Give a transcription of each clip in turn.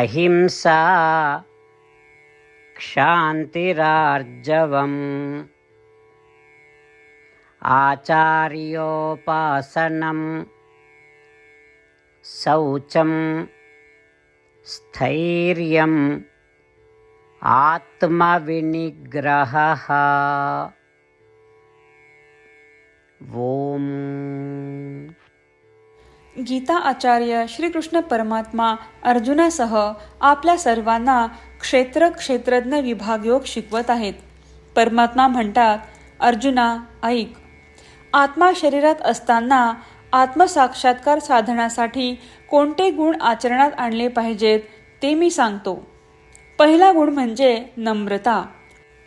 अहिंसा क्षान्तिरार्जवम् आचार्योपासनम् शौचं स्थैर्यम् आत्मविनिग्रहः ओम गीता आचार्य श्रीकृष्ण परमात्मा अर्जुनासह आपल्या सर्वांना क्षेत्र क्षेत्रज्ञ विभाग योग शिकवत आहेत. परमात्मा म्हणतात अर्जुना ऐक. आत्मा शरीरात असताना आत्मसाक्षात्कार साधण्यासाठी कोणते गुण आचरणात आणले पाहिजेत ते मी सांगतो. पहिला गुण म्हणजे नम्रता.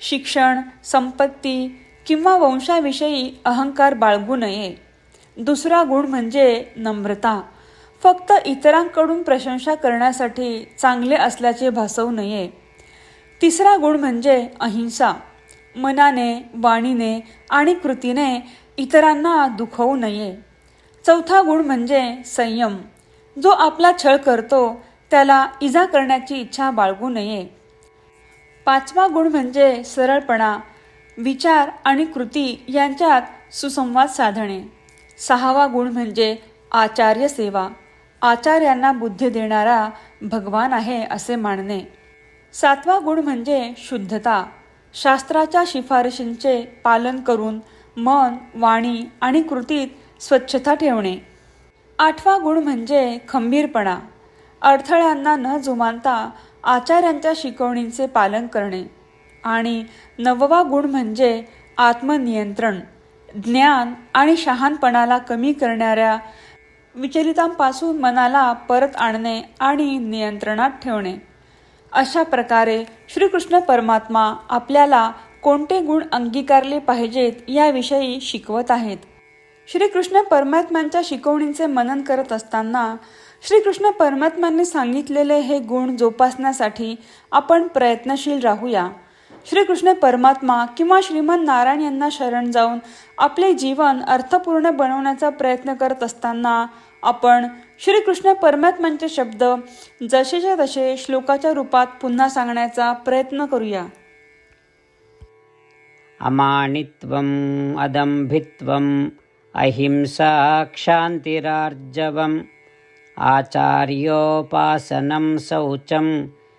शिक्षण संपत्ती किंवा वंशाविषयी अहंकार बाळगू नये. दुसरा गुण म्हणजे नम्रता. फक्त इतरांकडून प्रशंसा करण्यासाठी चांगले असल्याचे भासवू नये. तिसरा गुण म्हणजे अहिंसा. मनाने वाणीने आणि कृतीने इतरांना दुखवू नये. चौथा गुण म्हणजे संयम. जो आपला छळ करतो त्याला इजा करण्याची इच्छा बाळगू नये. पाचवा गुण म्हणजे सरळपणा. विचार आणि कृती यांच्यात सुसंवाद साधणे. सहावा गुण म्हणजे आचार्य सेवा. आचार्यांना बुद्धी देणारा भगवान आहे असे मानणे. सातवा गुण म्हणजे शुद्धता. शास्त्राच्या शिफारशींचे पालन करून मन वाणी आणि कृतीत स्वच्छता ठेवणे. आठवा गुण म्हणजे खंबीरपणा. अडथळ्यांना न जुमानता आचार्यांच्या शिकवणींचे पालन करणे. आणि नववा गुण म्हणजे आत्मनियंत्रण. ज्ञान आणि शहाणपणाला कमी करणाऱ्या विचलितांपासून मनाला परत आणणे आणि नियंत्रणात ठेवणे. अशा प्रकारे श्रीकृष्ण परमात्मा आपल्याला कोणते गुण अंगीकारले पाहिजेत याविषयी शिकवत आहेत. श्रीकृष्ण परमात्म्यांच्या शिकवणींचे मनन करत असताना श्रीकृष्ण परमात्म्यांनी सांगितलेले हे गुण जोपासण्यासाठी आपण प्रयत्नशील राहूया. श्रीकृष्ण परमात्मा किंवा श्रीमान नारायण यांना शरण जाऊन आपले जीवन अर्थपूर्ण बनवण्याचा प्रयत्न करत असताना आपण श्रीकृष्ण परमात्म्यांचे शब्द जसेच्या तसे श्लोकाच्या रूपात पुन्हा सांगण्याचा प्रयत्न करूया. अमानित्वम् अदम्भित्वम् अहिंसा क्षान्तिरार्जवम् आचार्योपासनं शौचं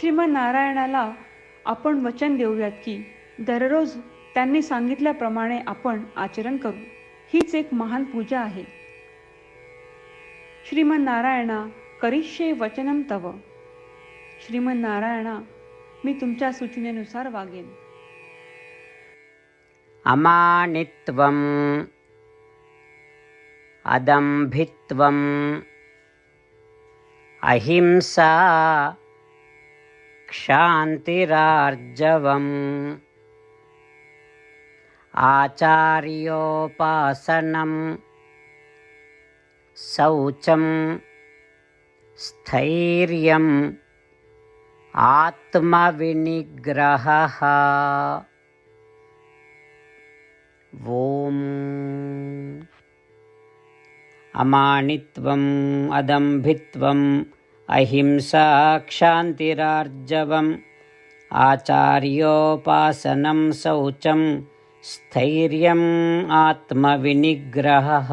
श्रीमन नारायणाला आपण वचन देऊयात की दररोज त्यांनी सांगितल्याप्रमाणे आपण आचरण करू. हीच एक महान पूजा आहे. श्रीमन नारायणा करिष्ये वचनम तव. श्रीमन नारायणा मी तुमच्या सूचनेनुसार वागेन. अमानित्वम् अदम्भित्वम् अहिंसा क्षान्तिरार्जवम् आचार्योपासनं शौचं स्थैर्यम् आत्मविनिग्रहः। ॐ अमानित्वम् अदम्भित्वम् अहिंसा क्षान्तिरार्जवम् आचार्योपासनं शौचं स्थैर्यम् आत्मविनिग्रहः